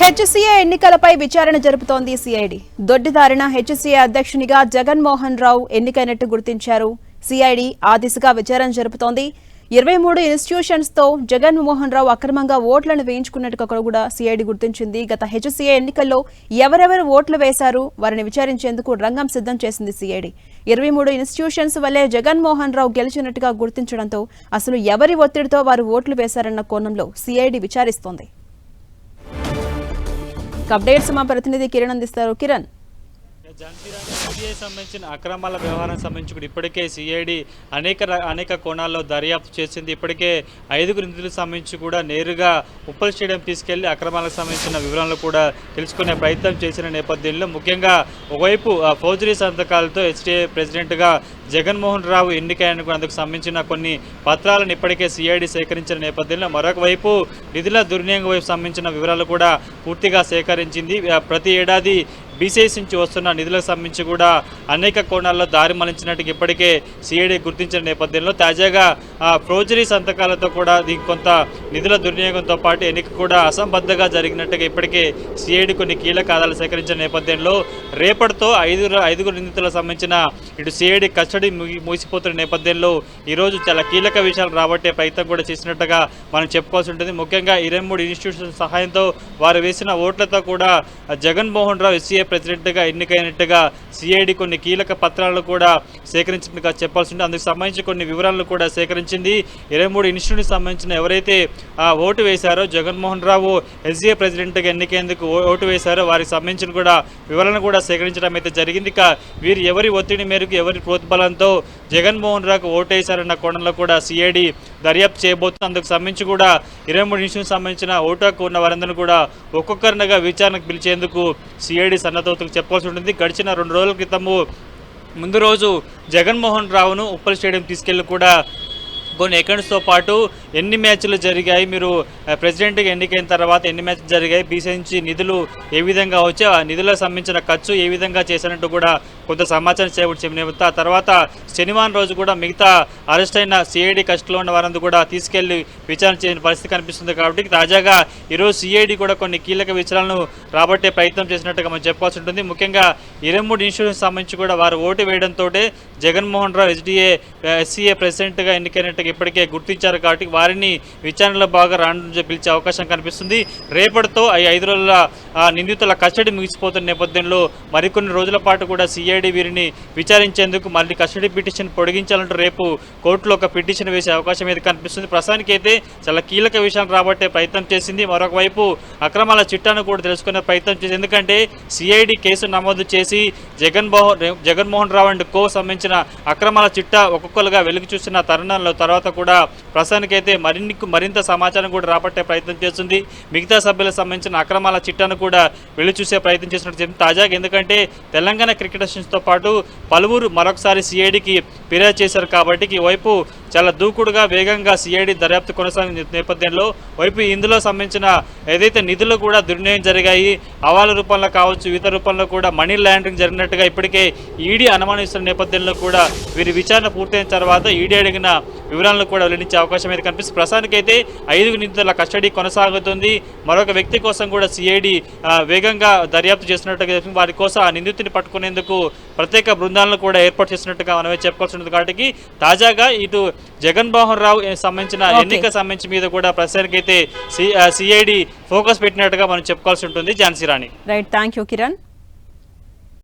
HCA ఎన్నికలపై విచారణ జరుపుతోంది CID. దొడ్డిదారిన హెచ్సీఏ అధ్యక్షునిగా జగన్మోహన్ రావు ఎన్నికైనట్టు గుర్తించారు. సిఐడి ఆ దిశగా విచారణ జరుపుతోంది. ఇరవై మూడు ఇన్స్టిట్యూషన్స్తో జగన్మోహన్ రావు అక్రమంగా ఓట్లను వేయించుకున్నట్టుగా కూడా సిఐడి గుర్తించింది. గత హెచ్సీఏ ఎన్నికల్లో ఎవరెవరు ఓట్లు వేశారు వారిని విచారించేందుకు రంగం సిద్ధం చేసింది సిఐడి. ఇరవై మూడు ఇన్స్టిట్యూషన్స్ వల్లే జగన్మోహన్ రావు గెలిచినట్టుగా గుర్తించడంతో అసలు ఎవరి ఒత్తిడితో వారు ఓట్లు వేశారన్న కోణంలో సిఐడి విచారిస్తోంది. అప్డేట్స్ మా ప్రతినిధి కిరణ్ అందిస్తారు. కిరణ్. జన్సీరాని సిబిఐ సంబంధించిన అక్రమాల వ్యవహారం సంబంధించి కూడా ఇప్పటికే సిఐడి అనేక అనేక కోణాల్లో దర్యాప్తు చేసింది. ఇప్పటికే ఐదుగురు నిధులకు సంబంధించి కూడా నేరుగా ఉప్పల్ స్టేడియం తీసుకెళ్ళి అక్రమాలకు సంబంధించిన వివరాలు కూడా తెలుసుకునే ప్రయత్నం చేసిన నేపథ్యంలో ముఖ్యంగా ఒకవైపు ఆ, ఫౌజరీ సంతకాలతో హెచ్డిఏ ప్రెసిడెంట్గా జగన్మోహన్ రావు ఎన్నికైన అందుకు సంబంధించిన కొన్ని పత్రాలను ఇప్పటికే సిఐడి సేకరించిన నేపథ్యంలో మరొక వైపు నిధుల దుర్వినియోగం వైపు సంబంధించిన వివరాలు కూడా పూర్తిగా సేకరించింది. ప్రతి ఏడాది బీసీఎస్ నుంచి వస్తున్న నిధులకు సంబంధించి కూడా అనేక కోణాల్లో దారి మళ్ళించినట్టుగా ఇప్పటికే సిఐడి గుర్తించిన నేపథ్యంలో తాజాగా ఆ ఫ్రోజరీ సంతకాలతో కూడా దీనికి కొంత నిధుల దుర్వినియోగంతో పాటు ఎన్నిక కూడా అసంబద్ధంగా జరిగినట్టుగా ఇప్పటికే సిఐడి కొన్ని కీలక ఆధారాలు సేకరించిన నేపథ్యంలో రేపటితో ఐదుగురు ఐదుగురు నిందితులకు సంబంధించిన ఇటు సిఐడి కస్టడీ మూసిపోతున్న ముగిసిపోతున్న నేపథ్యంలో ఈరోజు చాలా కీలక విషయాలు రాబట్టే ప్రయత్నం కూడా చేసినట్టుగా మనం చెప్పుకోవాల్సి ఉంటుంది. ముఖ్యంగా ఇరవై మూడు ఇన్స్టిట్యూషన్ సహాయంతో వారు వేసిన ఓట్లతో కూడా జగన్మోహన్ రావు ఎస్సీఏ ప్రెసిడెంట్గా ఎన్నికైనట్టుగా సిఐడి కొన్ని కీలక పత్రాలను కూడా సేకరించినట్టుగా చెప్పాల్సి ఉంది అందుకు సంబంధించి కొన్ని వివరాలను కూడా సేకరించింది. ఇరవై మూడు ఇన్స్టిట్యూట్కి సంబంధించిన ఎవరైతే ఆ, ఓటు వేశారో జగన్మోహన్ రావు ఎస్జీఏ ప్రెసిడెంట్గా ఎన్నికేందుకు ఓ- ఓటు వేశారో వారికి సంబంధించిన కూడా వివరాలను కూడా సేకరించడం అయితే జరిగింది. ఇక వీరు ఎవరి ఒత్తిడి మేరకు ఎవరి ప్రోత్బలంతో జగన్మోహన్ రావుకు ఓటేశారన్న కోణంలో కూడా సిఐడి దర్యాప్తు చేయబోతుంది. అందుకు సంబంధించి కూడా ఇరవై మూడు ఇన్స్టిట్యూట్ సంబంధించిన ఓటాకు ఉన్న వారందరినీ కూడా ఒక్కొక్కరినగా విచారణకు పిలిచేందుకు సిఐడి సన్నద్ధతకు చెప్పాల్సి ఉంటుంది. గడిచిన రెండు రోజులు క్రితము ముందు రోజు జగన్మోహన్ రావును ఉప్పల్ స్టేడియం తీసుకెళ్ళి కూడా కొన్ని అకౌంట్స్తో పాటు ఎన్ని మ్యాచ్లు జరిగాయి మీరు ప్రెసిడెంట్గా ఎన్నికైన తర్వాత ఎన్ని మ్యాచ్లు జరిగాయి బీసీ నుంచి నిధులు ఏ విధంగా వచ్చి ఆ నిధులకు సంబంధించిన ఖర్చు ఏ విధంగా చేశారంటూ కూడా కొంత సమాచారం చేయబడి చెప్పిన ఆ తర్వాత శనివారం రోజు కూడా మిగతా అరెస్ట్ అయిన సిఐడి కస్టడీలో ఉన్న వారందరూ కూడా తీసుకెళ్ళి విచారణ చేసిన పరిస్థితి కనిపిస్తుంది కాబట్టి తాజాగా ఈరోజు సిఐడి కూడా కొన్ని కీలక విచారణలు రాబట్టే ప్రయత్నం చేసినట్టుగా మనం చెప్పాల్సి ఉంటుంది. ముఖ్యంగా ఇరవై మూడు ఇన్సూరెన్స్ సంబంధించి కూడా వారు ఓటు వేయడంతో జగన్మోహన్ రావు ఎస్డిఏ ఎస్సీఏ ప్రెసిడెంట్గా ఎన్నికైనట్టుగా ఇప్పటికే గుర్తించారు కాబట్టి వారిని విచారణలో బాగా రాను పిలిచే అవకాశం కనిపిస్తుంది. రేపటితో ఈ ఐదు రోజుల నిందితుల కస్టడీ ముగిసిపోతున్న నేపథ్యంలో మరికొన్ని రోజుల పాటు కూడా సిఐడి వీరిని విచారించేందుకు మళ్ళీ కస్టడీ పిటిషన్ పొడిగించాలంటూ రేపు కోర్టులో ఒక పిటిషన్ వేసే అవకాశం అయితే కనిపిస్తుంది. ప్రస్తుతానికి అయితే చాలా కీలక విషయాలు రాబట్టే ప్రయత్నం చేసింది. మరొకవైపు అక్రమాల చిట్టాను కూడా తెలుసుకునే ప్రయత్నం చేసింది ఎందుకంటే సిఐడి కేసు నమోదు చేసి జగన్మోహన్ జగన్మోహన్ రావు అండ్ కో సంబంధించిన అక్రమాల చిట్టా ఒక్కొక్కరుగా వెలుగు చూసిన తరుణంలో తర్వాత కూడా ప్రస్తుతానికైతే మరిన్ని మరింత సమాచారం కూడా రాబట్టే ప్రయత్నం చేస్తుంది. మిగతా సభ్యులకు సంబంధించిన అక్రమాల చిట్టాను కూడా వెలుగు చూసే ప్రయత్నం చేసినట్టు చెప్పింది తాజాగా ఎందుకంటే తెలంగాణ క్రికెట్ అసోసియేషన్తో పాటు పలువురు మరొకసారి సిఐడికి ఫిర్యాదు చేశారు కాబట్టి వైపు చాలా దూకుడుగా వేగంగా సిఐడి దర్యాప్తు కొనసాగిన నేపథ్యంలో వైపు ఇందులో సంబంధించిన ఏదైతే నిధులు కూడా దుర్వినియోగం జరిగాయి అవాల రూపంలో కావచ్చు ఇతర రూపంలో కూడా మనీ ల్యాండరింగ్ జరిగినట్టుగా ఇప్పటికే ఈడీ అనుమానిస్తున్న నేపథ్యంలో కూడా వీరి విచారణ పూర్తయిన తర్వాత ఈడీ అడిగిన వివరాలను కూడా వెల్లడించే అవకాశం అయితే కనిపిస్తుంది. ప్రస్తుతానికైతే ఐదుగురు నిందితుల కస్టడీ కొనసాగుతుంది. మరొక వ్యక్తి కోసం కూడా సిఐడి వేగంగా దర్యాప్తు చేస్తున్నట్టుగా చెప్పి వారి కోసం ఆ నిందితుని పట్టుకునేందుకు ప్రత్యేక బృందాలను కూడా ఏర్పాటు చేసినట్టుగా మనమే చెప్పుకోవాల్సి ఉంటుంది. కాబట్టి తాజాగా ఇటు జగన్మోహన్ రావు సంబంధించిన. ఎన్నిక సంబంధించి మీద కూడా ప్రస్తుతానికైతే సిఐడి ఫోకస్ పెట్టినట్టుగా మనం చెప్పుకోవాల్సి ఉంటుంది. Jhansi Rani. Right thank you Kiran